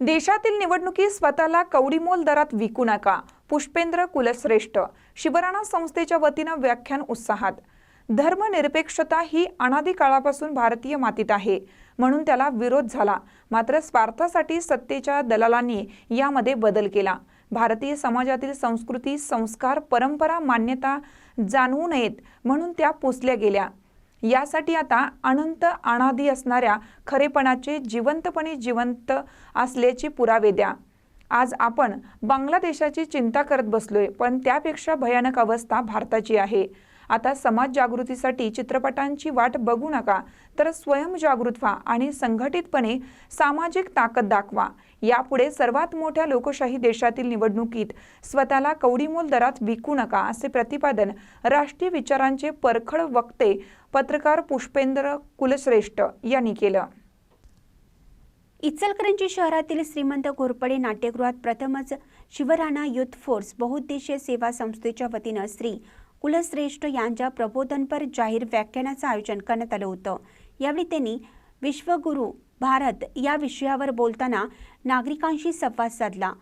देशातील निवडणुकीत स्वतःला कवडीमोल दरात विकू नका. पुष्पेंद्र कुलश्रेष्ठ. शिवराणा संस्थेच्या वतीनं व्याख्यान उत्साहात. धर्मनिरपेक्षता ही अनादी काळापासून भारतीय मातीत आहे. म्हणून त्याला विरोध झाला. मात्र स्वार्थासाठी सत्तेच्या दलालांनी यामध्ये बदल केला. भारतीय समाजातील संस्कृती संस्कार परंपरा मान्यता जाणवू नयेत म्हणून त्या पुसल्या गेल्या. यासाठी आता अनंत अनादी असणाऱ्या खरेपणाचे जिवंतपणे जिवंत असल्याचे पुरावे द्या. आज आपण बांगलादेशाची चिंता करत बसलोय पण त्यापेक्षा भयानक अवस्था भारताची आहे. आता समाज जागृतीसाठी चित्रपटांची वाट बघू नका तर स्वयंजागृत व्हा आणि संघटितपणे सामाजिक ताकद दाखवा. यापुढे सर्वात मोठ्या लोकशाही देशातील निवडणुकीत स्वतःला कवडीमोल दरात विकू नका असे प्रतिपादन राष्ट्रीय विचारांचे परखड वक्ते पत्रकार पुष्पेंद्र कुलश्रेष्ठ यांनी केलं. इचलकरंजी शहरातील श्रीमंत घोरपडे नाट्यगृहात प्रथमच शिवराणा युथ फोर्स बहुउद्देशीय सेवा संस्थेच्या वतीनं श्री कुलश्रेष्ठ यांच्या प्रबोधनपर जाहीर व्याख्यानाचं आयोजन करण्यात आलं होतं. यावेळी त्यांनी विश्वगुरु भारत या विषयावर बोलताना नागरिकांशी संवाद साधला.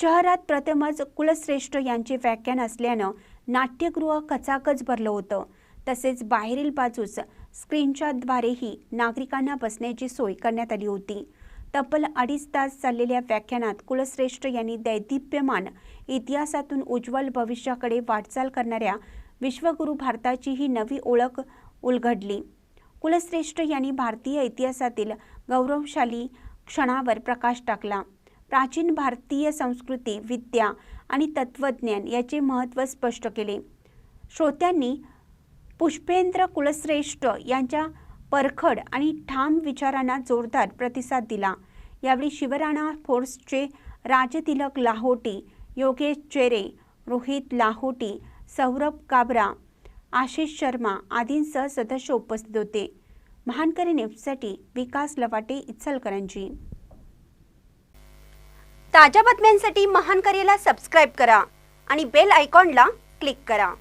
शहरात प्रथमच कुलश्रेष्ठ यांचे व्याख्यान असल्यानं नाट्यगृह कचाकच भरलं होतं. तसेच बाहेरील बाजूस स्क्रीनच्याद्वारेही नागरिकांना बसण्याची सोय करण्यात आली होती. तब्बल अडीच तास चाललेल्या व्याख्यानात कुलश्रेष्ठ यांनी दैदिप्यमान इतिहासातून उज्ज्वल भविष्याकडे वाटचाल करणाऱ्या विश्वगुरू भारताची ही नवी ओळख उलगडली. कुलश्रेष्ठ यांनी भारतीय इतिहासातील गौरवशाली क्षणावर प्रकाश टाकला. प्राचीन भारतीय संस्कृती विद्या आणि तत्त्वज्ञान याचे महत्त्व स्पष्ट केले. श्रोत्यांनी पुष्पेंद्र कुलश्रेष्ठ यांच्या परखड आणि ठाम विचारांना जोरदार प्रतिसाद दिला. यावेळी शिवराणा फोर्सचे राजतिलक लाहोटी योगेश चेरे रोहित लाहोटी सौरभ काबरा आशिष शर्मा आदींसह सदस्य उपस्थित होते. महानकरी न्यूजसाठी विकास लवाटे इचलकरंजी. ताज्या बातम्यांसाठी महानकरीला सबस्क्राईब करा आणि बेल आयकॉनला क्लिक करा.